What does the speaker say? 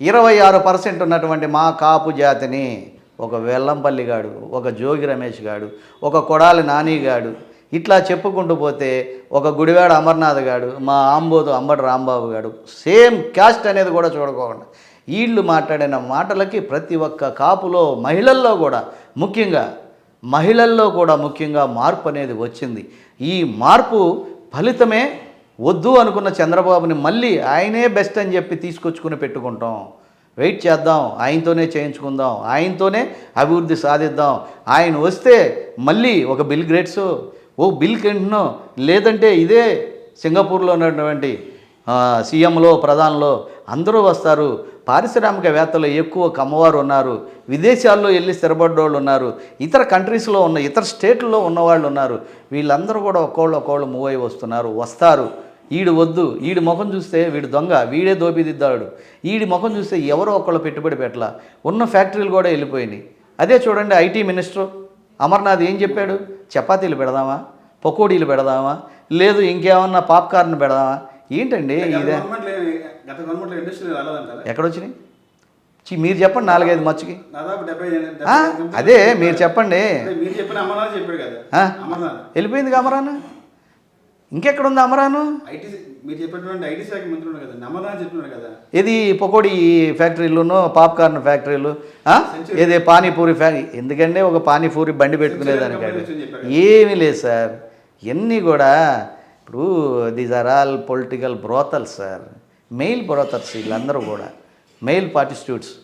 ఇరవై ఆరు పర్సెంట్ ఉన్నటువంటి మా కాపు జాతిని ఒక వెల్లంపల్లి గాడు ఒక జోగి రమేష్ గాడు ఒక కొడాలి నాని గాడు ఇట్లా చెప్పుకుంటూ పోతే ఒక గుడివాడ అమర్నాథ్ గాడు మా ఆంబోదు అంబటి రాంబాబు గాడు సేమ్ క్యాస్ట్ అనేది కూడా చూడకోకుండా వీళ్ళు మాట్లాడిన మాటలకి ప్రతి ఒక్క కాపులో మహిళల్లో కూడా ముఖ్యంగా మహిళల్లో కూడా ముఖ్యంగా మార్పు అనేది వచ్చింది. ఈ మార్పు ఫలితమే వద్దు అనుకున్న చంద్రబాబుని మళ్ళీ ఆయనే బెస్ట్ అని చెప్పి తీసుకొచ్చుకుని పెట్టుకుంటాం. వెయిట్ చేద్దాం ఆయనతోనే చేయించుకుందాం ఆయనతోనే అభివృద్ధి సాధిద్దాం. ఆయన వస్తే మళ్ళీ ఒక bill Gates or bill Clinton లేదంటే ఇదే సింగపూర్లో ఉన్నటువంటి సీఎంలో ప్రధానంలో అందరూ వస్తారు. పారిశ్రామికవేత్తలు ఎక్కువ కమ్మవారు ఉన్నారు. విదేశాల్లో వెళ్ళి స్థిరపడ్డోళ్ళు ఉన్నారు. ఇతర కంట్రీస్లో ఉన్న ఇతర స్టేట్లలో ఉన్నవాళ్ళు ఉన్నారు. వీళ్ళందరూ కూడా ఒక్కోళ్ళు ఒక్కోళ్ళు మూవ్ అయి వస్తున్నారు వస్తారు. ఈడు వద్దు ఈడి ముఖం చూస్తే వీడు దొంగ వీడే దోపిదిద్దాడు ఈడి ముఖం చూస్తే ఎవరో ఒకళ్ళు పెట్టుబడి పెట్టలా. ఉన్న ఫ్యాక్టరీలు కూడా వెళ్ళిపోయినాయి. అదే చూడండి ఐటీ మినిస్టర్. అమర్నాథ్ ఏం చెప్పాడు? చపాతీలు పెడదామా? పకోడీలు పెడదామా? లేదు ఇంకేమన్నా పాప్కార్న్ పెడదామా? ఏంటండి ఇదే? ఎక్కడొచ్చినాయి? చి మీరు చెప్పండి నాలుగైదు మచ్చుకి. అదే మీరు చెప్పండి. వెళ్ళిపోయింది అమరాను ఇంకెక్కడుంది అమరాను? ఐటీ మీరు చెప్పినటువంటి ఐటీ శాఖ మంత్రి ఉన్నాడు కదా అమర్నాథ్ చెప్పినాడు కదా. ఇది పకోడీ ఫ్యాక్టరీలును పాప్కార్న్ ఫ్యాక్టరీలు? ఏది పానీపూరి ఫ్యాక్టరీ ఎందుకంటే ఒక పానీపూరి బండి చెప్పారు. ఏమీ లేదు సార్. ఇవన్నీ కూడా ఇప్పుడు these are all political brothels sir male brothers వీళ్ళందరూ కూడా. మెయిల్ పార్టిస్ట్యూట్స్